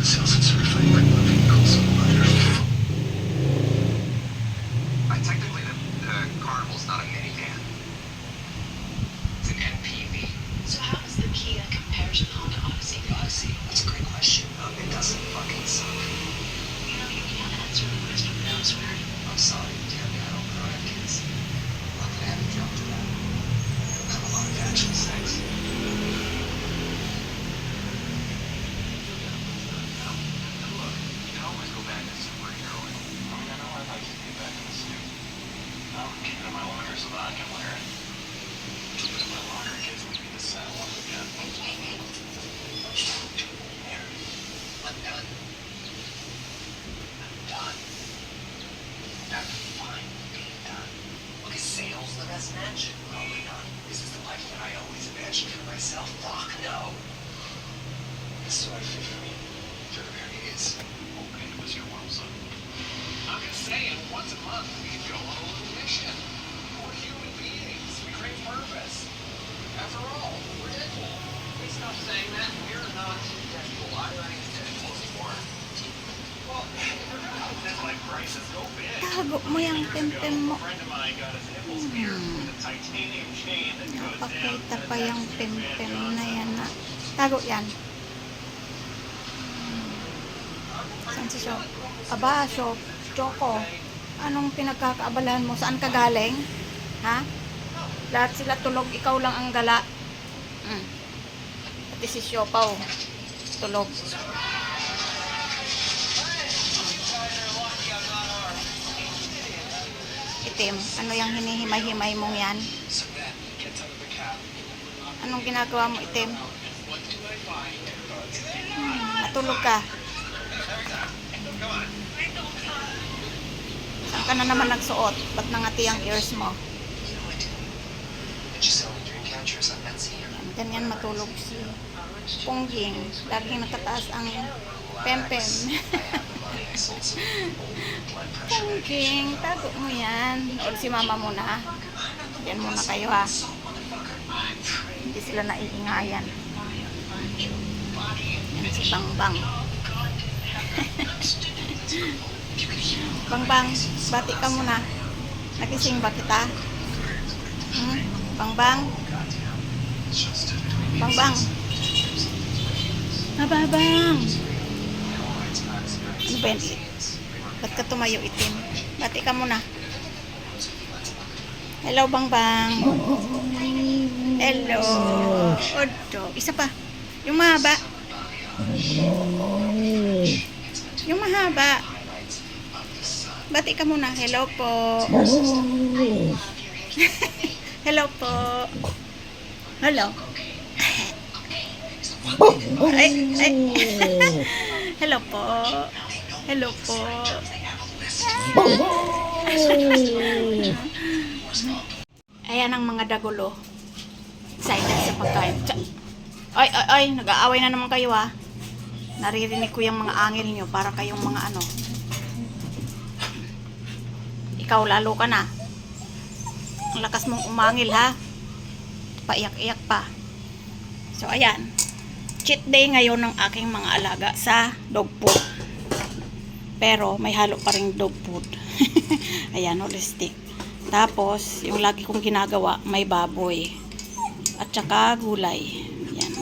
conscience. Sales the match? Probably not. Is the life that I always imagined for myself? Fuck no. This is what I fit for me. For the very is. Okay, was your world, son? I'm just saying, once a month we could go on a little mission. We're human beings. We crave purpose. After all, we're Deadpool. Please stop saying that. We're not Deadpool. I'm not even Deadpool anymore. Well, if we're gonna help midlife crisis, go big. Tago mo yung temtem mo. Down Napakita pa yung Van na yan na. Tago yan. Saan si Shop? Aba, Shop. Choco. Anong pinagkakaabalahan mo? Saan ka galing? Ha? Lahat sila tulog. Ikaw lang ang gala. Mm. Pati si Siopaw. Tulog. Itim. Ano yung hinihimay-himay mong yan? Anong ginagawa mo, itim? Hmm, natulog ka. Saan ka na naman nagsuot? Ba't nangati ang ears mo? Yan, ganyan matulog si Pongging. Laging nakataas ang pempem. Pongging, tago mo yan. O si mama mo na. Yan muna kayo ha. Hindi sila naiingayan. Yan si Bangbang. Bangbang, bati ka muna. Nagising ba kita? Hmm? Bangbang? Bangbang? Mababang! Ano ba yan? Ba't ka tumayo itim? Bati ka muna. Hello, Bangbang. Hello. Odo. Isa pa. Yung mahaba. Yung mahaba. Bati ka muna. Hello po. Hello po. Hello. Ay, ay. Hello po. Hello po. Ayan ang mga dagulo. Excited sa pagkain. Ay, ay, ay, nag-aaway na naman kayo ah. Naririnig ko yung mga angil nyo para kayong mga ano. Ikaw lalo ka na. Ang lakas mong umangil ha. Paiyak-iyak pa. So ayan. Cheat day ngayon ng aking mga alaga sa dog food. Pero may halo pa rin dog food. ayan, holistic. Tapos, yung lagi kong ginagawa, may baboy. At saka gulay. Ayan.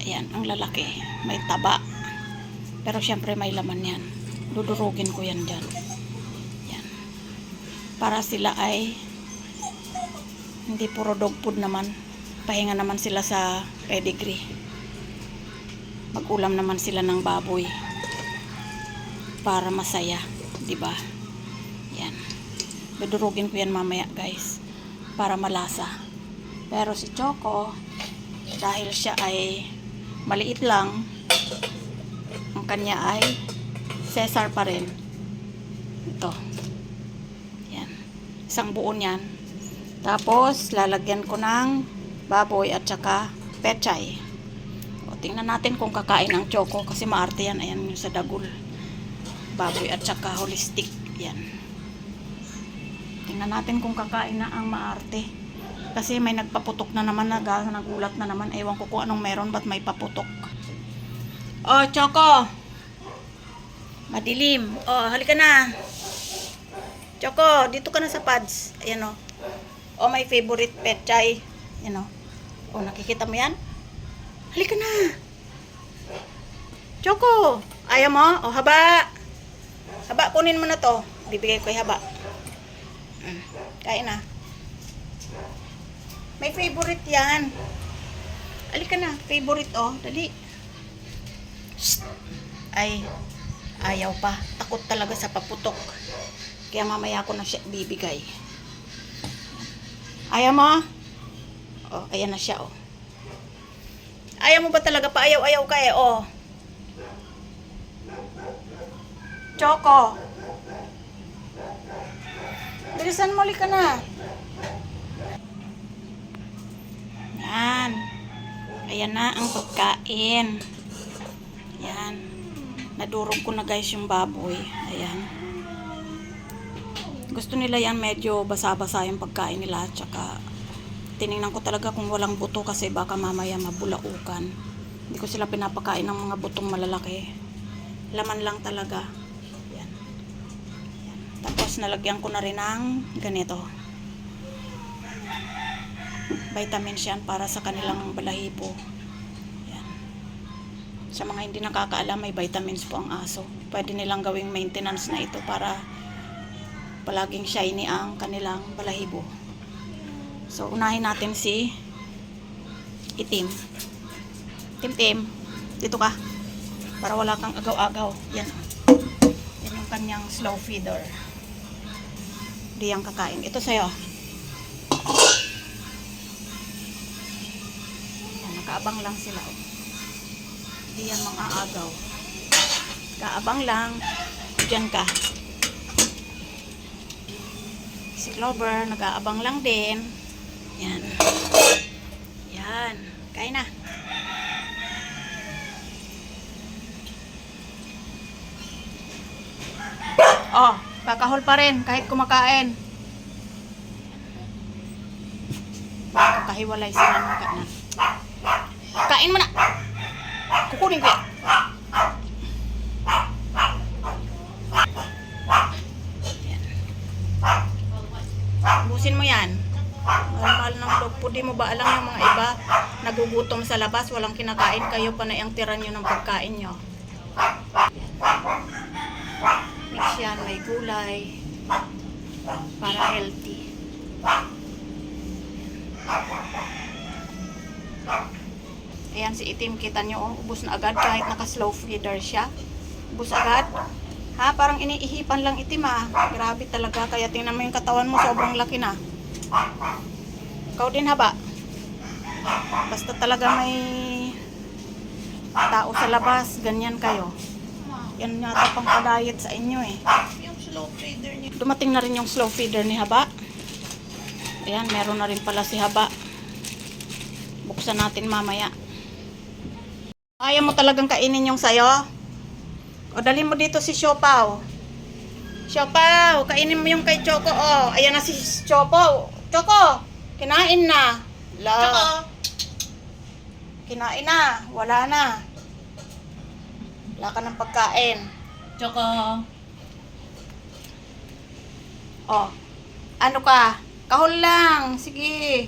Ayan, ang lalaki. May taba. Pero syempre may laman yan. Dudurugin ko yan dyan. Yan. Para sila ay hindi puro dog food naman. Pahinga naman sila sa pedigree. Mag-ulam naman sila ng baboy. Para masaya. 'di ba? Yan. Dudurugin ko yan mamaya guys. Para malasa. Pero si Choco, dahil siya ay maliit lang, ang kanya ay Cesar pa rin. Ito. Yan. Isang buo niyan. Tapos, lalagyan ko ng baboy at saka pechay. O, tingnan natin kung kakain ng Choco kasi maarte yan. Ayan yung sa dagul. Baboy at saka holistic. Yan. Tingnan natin kung kakain na ang maarte. Kasi may nagpaputok na naman, nag nagulat na naman. Ewan ko kung anong meron, ba't may paputok. Oh, Choco. Madilim. Oh, halika na. Choco, dito ka na sa pads. Ayan oh. Oh, my favorite pet chai. Ayan oh. Oh, nakikita mo yan? Halika na. Choco, ayaw mo? Oh, haba. Haba, kunin mo na to. Bibigay ko yung haba. Mm, kain na. May favorite yan. Halika na, favorite oh. Dali. Shh. Ay, ayaw pa. Takot talaga sa paputok. Kaya mamaya ko na siya bibigay. Ayaw mo? Oh, ayan na siya, oh. Ayaw mo ba talaga pa? Ayaw-ayaw ka eh, oh. Choco. Bilisan mo, ka na. Yan. Ayan na ang pagkain. Yan. Nadurog ko na guys yung baboy. Ayan. Gusto nila yan medyo basa-basa yung pagkain nila. Tsaka tiningnan ko talaga kung walang buto kasi baka mamaya mabulaukan. Hindi ko sila pinapakain ng mga butong malalaki. Laman lang talaga. Nalagyan ko na rin ng ganito. Vitamins yan para sa kanilang balahibo. Yan. Sa mga hindi nakakaalam, may vitamins po ang aso. Pwede nilang gawing maintenance na ito para palaging shiny ang kanilang balahibo. So, unahin natin si itim. Tim-tim, dito ka. Para wala kang agaw-agaw. Yan. Yan yung kanyang slow feeder. Hindi kakain. Ito sa'yo. Yan, nakaabang lang sila. Oh. Hindi yan mga agaw. Kaabang lang. Diyan ka. Si Clover, nag-aabang lang din. Yan. Yan. Kain na. Oh, kakahol pa rin kahit kumakain. Kakahiwalay sila ng na. Kain mo na. Kukunin ko. Ubusin mo yan. Mahal ng dog food. Di mo ba alam yung mga iba nagugutom sa labas, walang kinakain, kayo pa na yung tira nyo ng pagkain nyo. Yan, may gulay. Para healthy. Ayan si itim, kita nyo, oh, ubus na agad kahit naka-slow feeder siya. Ubus agad. Ha, parang iniihipan lang itim ah. Grabe talaga, kaya tingnan mo yung katawan mo, sobrang laki na. Ikaw din haba. Basta talaga may tao sa labas, ganyan kayo. Yan yata pang pa-diet sa inyo eh. Yung slow feeder niya. Dumating na rin yung slow feeder ni Haba. Ayan, meron na rin pala si Haba. Buksan natin mamaya. Ayaw mo talagang kainin yung sayo? O dali mo dito si Siopaw. Siopaw, kainin mo yung kay Choco. Oh, ayan na si Choco. Choco, kinain na. La. Tsaka, Kinain na. Wala na. Wala ka ng pagkain. tsaka, Oh. Ano ka? Kahol lang. Sige.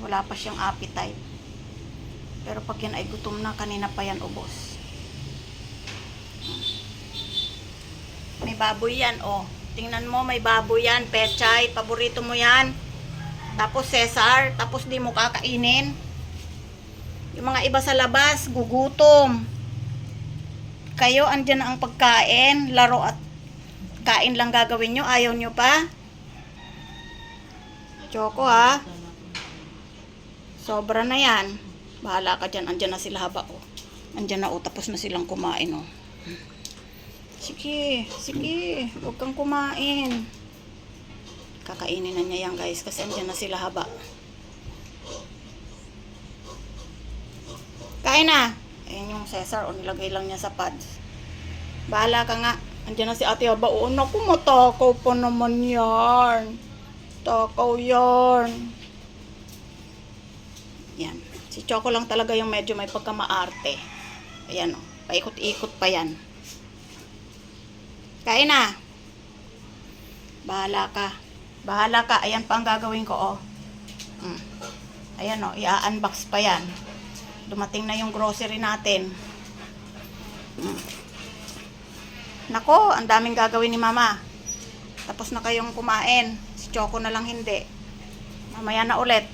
Wala pa siyang appetite. Pero pag yan ay gutom na, kanina pa yan ubos. May baboy yan, oh. Tingnan mo, may baboy yan. Pechay, paborito mo yan. Tapos Cesar, tapos di mo kakainin. Yung mga iba sa labas, gugutom. Kayo, andyan na ang pagkain, laro at kain lang gagawin nyo. Ayaw nyo pa? Choco ha? Sobra na yan. Bahala ka dyan. Andyan na sila haba oh. Andyan na oh. Tapos na silang kumain oh. Sige. Sige. Huwag kang kumain. Kakainin na niya yan guys. Kasi andyan na sila haba. Kain na. Ayun yung Cesar. O nilagay lang niya sa pads. Bahala ka nga. Andiyan na si ate Haba. Oo, naku, matakaw pa naman yan. Takaw yan. Yan. Si Choco lang talaga yung medyo may pagkamaarte. Ayan o. Paikot-ikot pa yan. Kain na. Bahala ka. Bahala ka. Ayan pa ang gagawin ko, oh. Mm. Ayan, oh. I-unbox pa yan. Dumating na yung grocery natin. Mm. Nako, ang daming gagawin ni Mama. Tapos na kayong kumain. Si Choco na lang hindi. Mamaya na ulit.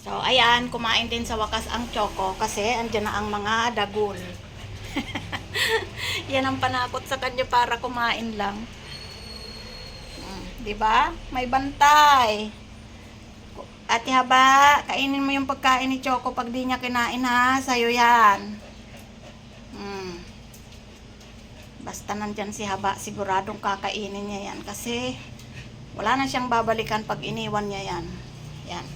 So, ayan, kumain din sa wakas ang Choco kasi andyan na ang mga dagul. Yan ang panakot sa kanya para kumain lang. Mm, 'Di ba? May bantay. Ate Haba, kainin mo yung pagkain ni Choco pag di niya kinain ha. Sa'yo yan. Mm. Basta nandyan si Haba, siguradong kakainin niya yan. Kasi wala na siyang babalikan pag iniwan niya yan. Yan.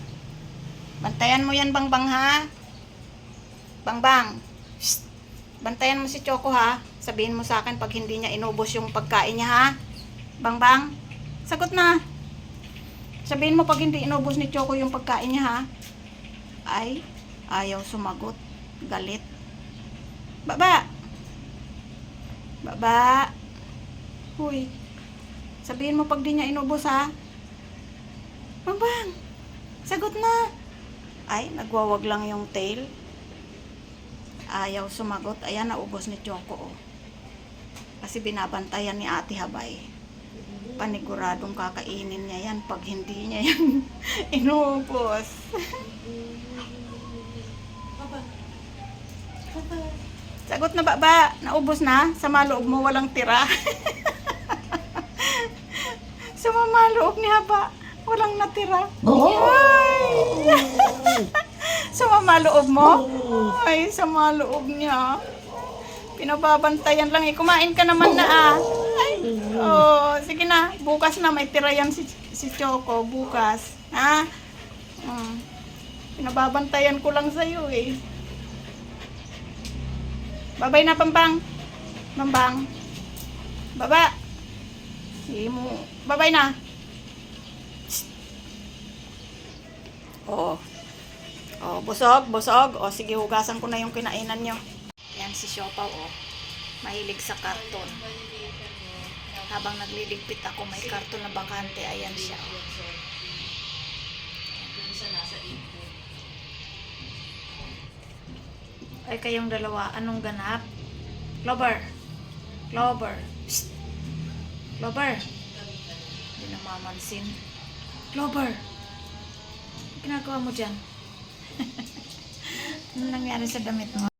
Bantayan mo yan, Bangbang ha. Bangbang. Shh. Bantayan mo si Choco ha. Sabihin mo sa akin pag hindi niya inubos yung pagkain niya ha. Bangbang. Sagot na. Sabihin mo pag hindi inubos ni Choco yung pagkain niya ha. Ay, ayaw sumagot. Galit. Baba. Baba. Huy. Sabihin mo pag di niya inubos ha. Bangbang. Sagot na. Ay, nagwawag lang yung tail. Ayaw sumagot. Ayan, naubos ni Choco. Oh. Kasi binabantayan ni Ate Habay. Paniguradong kakainin niya yan pag hindi niya yan inubos. Sagot na ba ba? Naubos na? Sa maloob mo walang tira? Sa mamaloob ni Haba, walang natira. Ay! sa mamaloob mo? Ay, sa maloob niya. Pinababantayan lang eh. Kumain ka naman na ah. Oh, sige na. Bukas na may tira yan si, si Choco. Bukas. Ha? Mm. Pinababantayan ko lang sa'yo eh. Babay na, Pambang. Pambang. Baba. Sige mo. Babay na. Oo. Oh, busog, busog. O, sige, hugasan ko na yung kinainan nyo. Yan si Siopaw, oh. Mahilig sa karton. Habang nagliligpit ako, may karton na bakante. Ayan siya. Ay, kayong dalawa, anong ganap? Clover. Clover. Psst. Clover. Hindi na mamansin. Clover. Ginagawa mo dyan? ano nangyari sa damit mo?